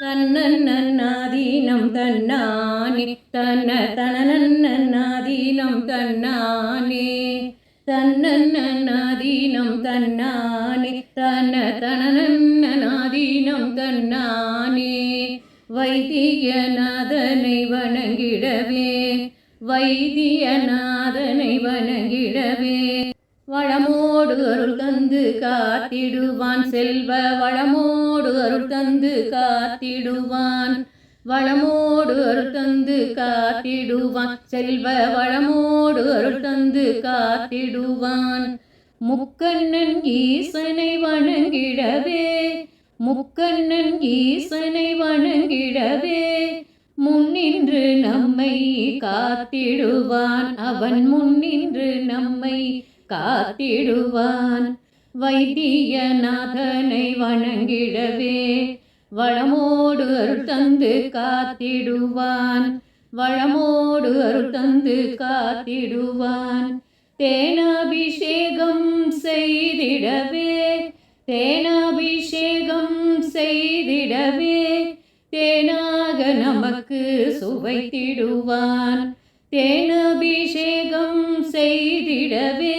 தன்னன்னாதீனம் தன்னானே. தன்ன தனநன்னாதீனம் தன்னானே. தன்னன்னாதீனம் தன்னானே. தன்ன தனநன்னாதீனம் தன்னானே. வைத்தியநாதனை வணங்கிடவே. வைத்தியநாதனை வணங்கிடவே. வளமோடு அருள் தந்து காத்திடுவான். செல்வ வளமோடு அருள் தந்து காத்திடுவான். வளமோடு அருள் தந்து காத்திடுவான். செல்வ வளமோடு அருள் தந்து காத்திடுவான். முக்கண்ணன் ஈசனை வணங்கிடவே முக்கண்ணன் ஈசனை வணங்கிடவே முன்னின்று நம்மை காத்திடுவான். அவன் முன்னின்று நம்மை காத்திடுவான். வைத்தியநாதனை வணங்கிடவே வளமோடு அருள் தந்து காத்திடுவான். வளமோடு அருள் தந்து காத்திடுவான். தேனாபிஷேகம் செய்திடவே தேனாபிஷேகம் செய்திடவே தேனாக நமக்கு சுவைத்திடுவான். தேனாபிஷேகம் செய்திடவே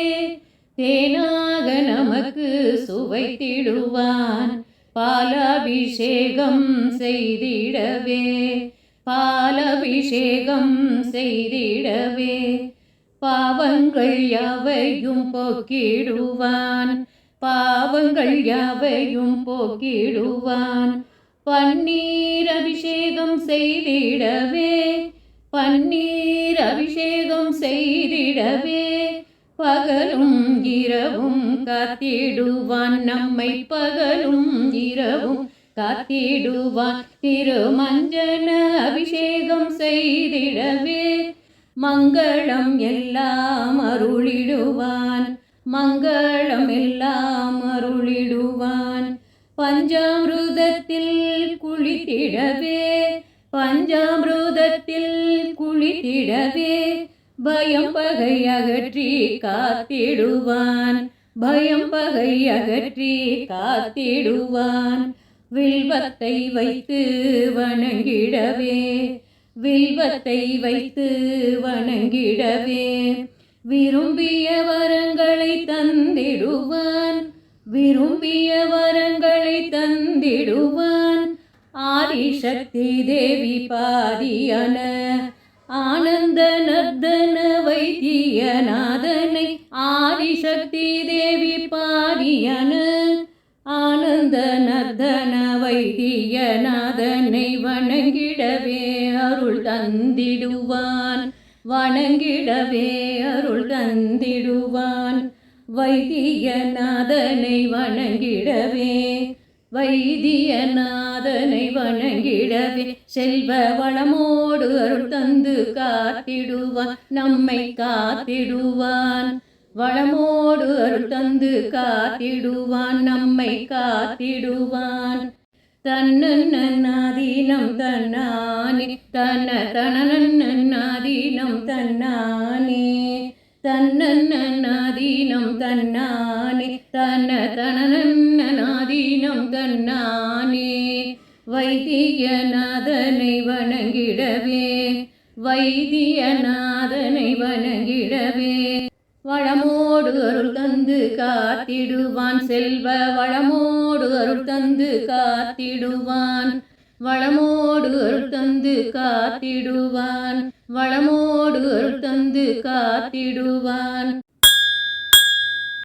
தேனாக நமக்கு சுவைத்திடுவான். பாலாபிஷேகம் செய்திடவே பாலபிஷேகம் செய்திடவே பாவங்கள் யாவையும் போக்கிடுவான். பாவங்கள் யாவையும் போக்கிடுவான். பன்னீர் அபிஷேகம் செய்திடவே பன்னீர் அபிஷேகம் செய்திடவே பகலும் இரவும் காத்திடுவான் நம்மை பகலும் இரவும் காத்திடுவான். திருமஞ்சன அபிஷேகம் செய்திடவே மங்களம் எல்லாம் அருளிடுவான். மங்களம் எல்லாம் அருளிடுவான். பஞ்சாமிருதத்தில் குளித்திடவே பஞ்சாமிருதத்தில் குளித்திடவே பயம் பகை அகற்றி காத்திடுவான். பயம் பகை அகற்றி காத்திடுவான். வில்வத்தை வைத்து வணங்கிடவே வில்வத்தை வைத்து வணங்கிடவே. விரும்பிய வரங்களை தந்திடுவான் விரும்பிய வரங்களை தந்திடுவான். ஆதிசக்தி தேவி பாரியன ஆனந்த நர்தன வைத்தியநாதனை ஆதிசக்தி தேவி பாரியன ஆனந்த நர்தன வைத்தியநாதனை வணங்கிடவே அருள் தந்திடுவான் வணங்கிடவே அருள் தந்திடுவான். வைத்தியநாதனை வணங்கிடவே வைத்தியநாதனை வணங்கிடவே செல்வ வளமோடு அருள் தந்து காத்திடுவான் நம்மை காத்திடுவான். வளமோடு அருள் தந்து காத்திடுவான் நம்மை காத்திடுவான். தன்னன்னாதீனம் தன்னானே தன்ன தனநன்னாதீனம் தன்னானே. தன்னன்னாதீனம் தன்னானே தன்ன தனநன் தன்னானே வைத்தியநாதனை வணங்கிடவே வைத்தியநாதனை வணங்கிடவே. வளமோடு அருள் தந்து காத்திடுவான் செல்வ வளமோடு அருள் தந்து காத்திடுவான். வளமோடு அருள் தந்து காத்திடுவான் வளமோடு அருள் தந்து காத்திடுவான்.